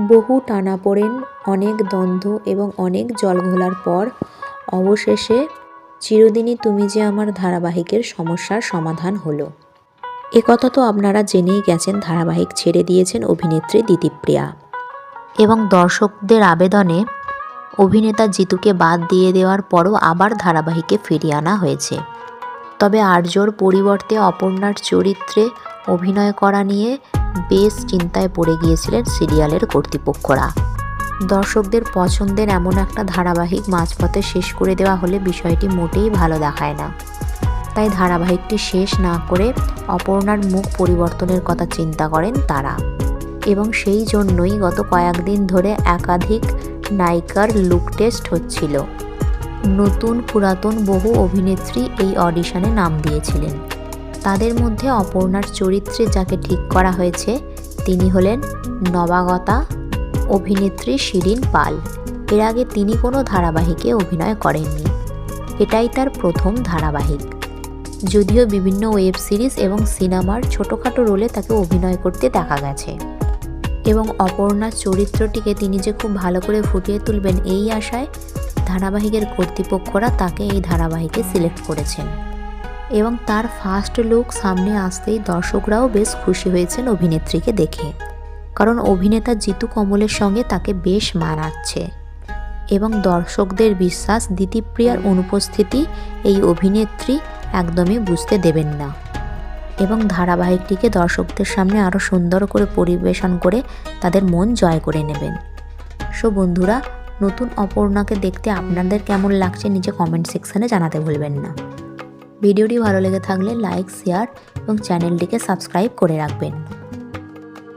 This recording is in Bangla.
বহু টানাপোড়েন অনেক দ্বন্দ্ব এবং অনেক জল ঘোলার পর অবশেষে চিরদিনই তুমি যে আমার ধারাবাহিকের সমস্যার সমাধান হলো। একথা তো আপনারা জেনেই গেছেন, ধারাবাহিক ছেড়ে দিয়েছেন অভিনেত্রী দিতিপ্রিয়া। এবং দর্শকদের আবেদনে অভিনেতা জিতুকে বাদ দিয়ে দেওয়ার পরও আবার ধারাবাহিকে ফিরিয়ে আনা হয়েছে। তবে আর্যর পরিবর্তে অপর্ণার চরিত্রে অভিনয় করা নিয়ে বেশ চিন্তায় পড়ে গিয়েছিলেন সিরিয়ালের কর্তৃপক্ষরা। দর্শকদের পছন্দের এমন একটা ধারাবাহিক মাঝপথে শেষ করে দেওয়া হলে বিষয়টি মোটেই ভালো দেখায় না। তাই ধারাবাহিকটি শেষ না করে অপর্ণার মুখ পরিবর্তনের কথা চিন্তা করেন তারা। এবং সেই জন্যই গত কয়েকদিন ধরে একাধিক নায়িকার লুক টেস্ট হচ্ছিল। নতুন পুরাতন বহু অভিনেত্রী এই অডিশনে নাম দিয়েছিলেন। তাদের মধ্যে অপর্ণার চরিত্রে যাকে ঠিক করা হয়েছে, তিনি হলেন নবাগতা অভিনেত্রী শিরিন পাল। এর আগে তিনি কোনো ধারাবাহিকে অভিনয় করেননি। এটাই তার প্রথম ধারাবাহিক। যদিও বিভিন্ন ওয়েব সিরিজ এবং সিনেমার ছোটোখাটো রোলে তাকে অভিনয় করতে দেখা গেছে। এবং অপর্ণার চরিত্রটিকে তিনি যে খুব ভালো করে ফুটিয়ে তুলবেন এই আশায়, ধারাবাহিকের কর্তৃপক্ষরা তাকে এই ধারাবাহিকে সিলেক্ট করেছেন। এবং তার ফার্স্ট লুক সামনে আসতেই দর্শকরাও বেশ খুশি হয়েছেন অভিনেত্রীকে দেখে। কারণ অভিনেতা জিতু কমলের সঙ্গে তাকে বেশ মানাচ্ছে। এবং দর্শকদের বিশ্বাস, দিতিপ্রিয়ার অনুপস্থিতি এই অভিনেত্রী একদমই বুঝতে দেবেন না। এবং ধারাবাহিকটিকে দর্শকদের সামনে আরও সুন্দর করে পরিবেশন করে তাদের মন জয় করে নেবেন। সো বন্ধুরা, নতুন অপর্ণাকে দেখতে আপনাদের কেমন লাগছে, নিচে কমেন্ট সেকশানে জানাতে ভুলবেন না। ভিডিওটি ভালো লেগে থাকলে লাইক শেয়ার এবং চ্যানেলটিকে সাবস্ক্রাইব করে রাখবেন।